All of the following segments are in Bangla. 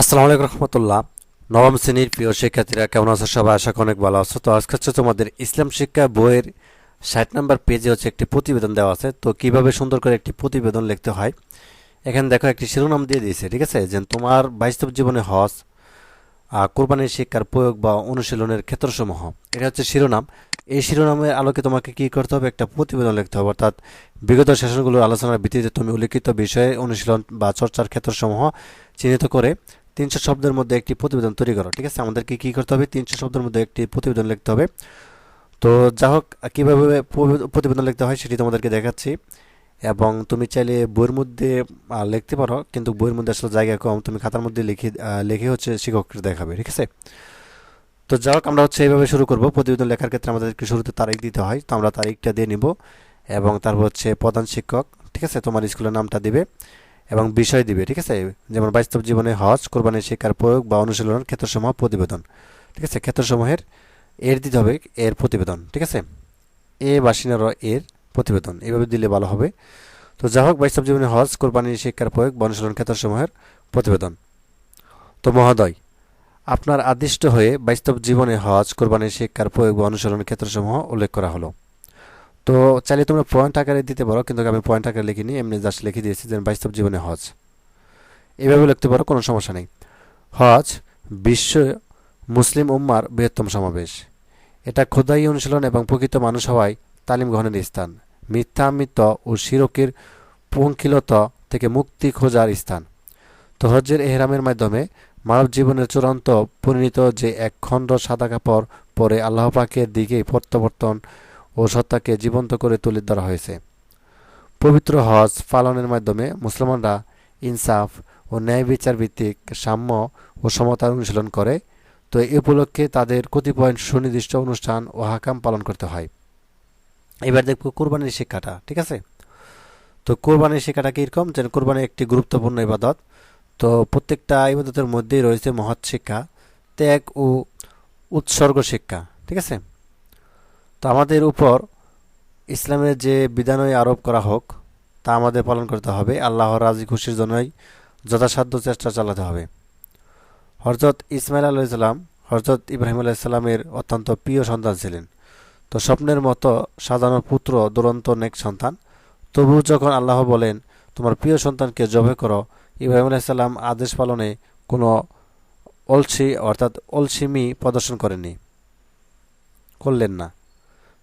আসসালামু আলাইকুম রহমতুল্লাহ। নবম শ্রেণির প্রিয় শিক্ষার্থীরা, কেমন আছো সবাই? আশা করি অনেক ভালো আছো। তো আজকে হচ্ছে তোমাদের ইসলাম শিক্ষা বইয়ের ষাট নম্বর পেজে হচ্ছে একটি প্রতিবেদন দেওয়া আছে। তো কীভাবে সুন্দর করে একটি প্রতিবেদন লিখতে হয়, এখানে দেখো একটি শিরোনাম দিয়ে দিয়েছে, ঠিক আছে? যে তোমার বাস্তব জীবনে হজ কোরবানির শিক্ষার প্রয়োগ বা অনুশীলনের ক্ষেত্রসমূহ। এটা হচ্ছে শিরোনাম। এই শিরোনামের আলোকে তোমাকে কি করতে হবে? একটা প্রতিবেদন লিখতে হবে। অর্থাৎ বিগত সেশনগুলোর আলোচনার ভিত্তিতে তুমি উল্লিখিত বিষয়ে অনুশীলন বা চর্চার ক্ষেত্রসমূহ চিহ্নিত করে তিনশো শব্দের মধ্যে একটি প্রতিবেদন তৈরি করো, ঠিক আছে? আমাদেরকে কী করতে হবে? তিনশো শব্দের মধ্যে একটি প্রতিবেদন লিখতে হবে। তো যা হোক, কীভাবে প্রতিবেদন লিখতে হয় সেটি তোমাদেরকে দেখাচ্ছি। এবং তুমি চাইলে বইয়ের মধ্যে লিখতে পারো, কিন্তু বইয়ের মধ্যে আসলে জায়গা কম। তুমি খাতার মধ্যে লিখে লিখে হচ্ছে শিক্ষককে দেখাবে, ঠিক আছে? তো যা হোক, আমরা হচ্ছে এইভাবে শুরু করব। প্রতিবেদন লেখার ক্ষেত্রে আমাদেরকে শুরুতে তারিখ দিতে হয়। তো আমরা তারিখটা দিয়ে নিব। এবং তারপর হচ্ছে প্রধান শিক্ষক, ঠিক আছে? তোমার স্কুলের নামটা দিবে। এবং বিষয় দিবে, ঠিক আছে? যেমন বাস্তব জীবনে হজ, কোরবানির শিক্ষার প্রয়োগ বা অনুশীলনের ক্ষেত্রসমূহ প্রতিবেদন, ঠিক আছে? ক্ষেত্রসমূহের এর দিতে হবে এর প্রতিবেদন, ঠিক আছে? এ বাসিনার এর প্রতিবেদন, এভাবে দিলে ভালো হবে। তো যা হোক, বাস্তব জীবনে হজ কোরবানির শিক্ষার প্রয়োগ বা অনুশীলন, ক্ষেত্রসমূহের প্রতিবেদন। তো মহোদয়, আপনার আদিষ্ট হয়ে বাস্তব জীবনে হজ কোরবানির শিক্ষার প্রয়োগ বা অনুসরণের ক্ষেত্রসমূহ উল্লেখ করা হলো। তো চাইলে তোমরা পয়েন্ট আকারে দিতে পারো, কিন্তু আমি পয়েন্ট আকারে লিখিনি এমনি জাস্ট লিখে দিয়েছি যে বাস্তব জীবনে হজ। এভাবে লিখতে পারো, কোনো সমস্যা নেই। হজ বিশ্ব মুসলিম উম্মার বৃহত্তম সমাবেশ। এটা খোদাই অনুশীলন এবং প্রকৃত মানুষ হওয়ায় তালিম গ্রহণের স্থান। মিথ্যা মিথ্যামিত ও শিরকের পঙ্কিলত থেকে মুক্তি খোঁজার স্থান। তো হজ্জের এহরামের মাধ্যমে মানব জীবনের চূড়ান্ত পরিণত যে এক খণ্ড সাদা কাপড় পরে আল্লাহ পাকের দিকে প্রত্যাবর্তন ও সত্তাকে জীবন্ত করে তুলে ধরা হয়েছে। পবিত্র হজ পালনের মাধ্যমে মুসলমানরা ইনসাফ ও ন্যায় বিচার ভিত্তিক সাম্য ও সমতার অনুশীলন করে। তো এই উপলক্ষে তাদের কতিপয় সুনির্দিষ্ট অনুষ্ঠান ও হাকাম পালন করতে হয়। এবার দেখব কোরবানির শিক্ষাটা, ঠিক আছে? তো কোরবানির শিক্ষাটা কীরকম? যেন কোরবানি একটি গুরুত্বপূর্ণ ইবাদত। তো প্রত্যেকটা ইবাদতের মধ্যেই রয়েছে মহৎ শিক্ষা, ত্যাগ ও উৎসর্গ শিক্ষা, ঠিক আছে? তো আমাদের উপর ইসলামের যে বিধানই আরোপ করা হোক, তা আমাদের পালন করতে হবে। আল্লাহর রাজি খুশির জন্যই যথাসাধ্য চেষ্টা চালাতে হবে। হরজত ইসমাইল আলাইসাল্লাম হরজত ইব্রাহিম আলাইসাল্লামের অত্যন্ত প্রিয় সন্তান ছিলেন। তো স্বপ্নের মতো সাজানো পুত্র, দুরন্ত নেক সন্তান। তবুও যখন আল্লাহ বলেন, তোমার প্রিয় সন্তানকে জবে করো ইব্রাহিম আলাইসাল্লাম আদেশ পালনে কোনো অলসি, অর্থাৎ অলসিমি প্রদর্শন করেনি করলেন না।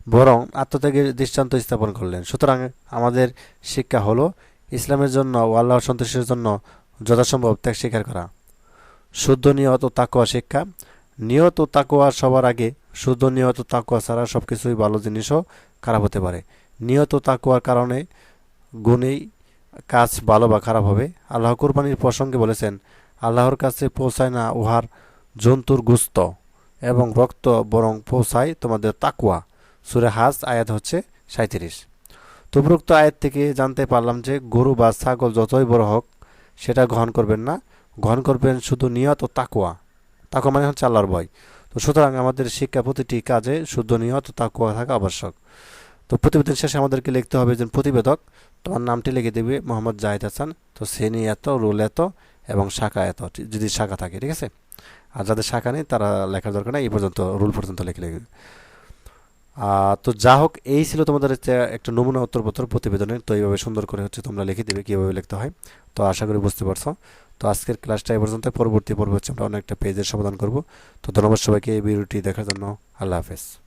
বরং আত্মত্যাগের দৃষ্টান্ত স্থাপন করলেন। সুতরাং আমাদের শিক্ষা হলো ইসলামের জন্য ও আল্লাহর সন্তুষ্টির জন্য যথাসম্ভব ত্যাগ স্বীকার করা। শুদ্ধ নিয়ত ও তাকুয়া শিক্ষা। নিয়ত ও তাকুয়া সবার আগে। শুদ্ধ নিয়ত ও তাকুয়া ছাড়া সব কিছুই ভালো জিনিসও খারাপ হতে পারে। নিয়ত ও তাকুয়ার কারণে গুণেই কাজ ভালো বা খারাপ হবে। আল্লাহ কুরবানির প্রসঙ্গে বলেছেন, আল্লাহর কাছে পৌঁছায় না উহার জন্তুর গুস্ত এবং রক্ত বরং পৌঁছায় তোমাদের তাকুয়া সুরে হাজ আয়াত হচ্ছে সাঁত্রিশ তো আয়াত থেকে জানতে পারলাম যে গরু বা ছাগল যতই বড় হোক, সেটা গ্রহণ করবেন না। গ্রহণ করবেন শুধু নিয়ত ও তাকুয়া তাকুয়া মানে হচ্ছে আল্লাহর ভয়। তো সুতরাং আমাদের শিক্ষা প্রতিটি কাজে শুদ্ধ নিয়ত ও তাকুয়া থাকা আবশ্যক। তো প্রতিবেদন শেষে আমাদেরকে লিখতে হবে যে প্রতিবেদক। তোমার নামটি লিখে দেবে মোহাম্মদ জাহিদ হাসান। তো শ্রেণি এত, রোল এত এবং শাখা এত, যদি শাখা থাকে, ঠিক আছে? আর যাদের শাখা নেই, তারা লেখার দরকার নেই। এই পর্যন্ত, রুল পর্যন্ত লিখে লিখে তো যা হোক, এই ছিল তোমাদের একটা নমুনা উত্তরপত্র প্রতিবেদনের তো এইভাবে সুন্দর করে হচ্ছে তোমরা লিখে দেবে, কীভাবে লিখতে হয়। তো আশা করি বুঝতে পারছ। তো আজকের ক্লাসটা এই পর্যন্ত। পরবর্তী পর্ব হচ্ছে আমরা অনেকটা পেজের সমাধান করব। তো ধন্যবাদ সবাইকে এই ভিডিওটি দেখার জন্য। আল্লাহ হাফেজ।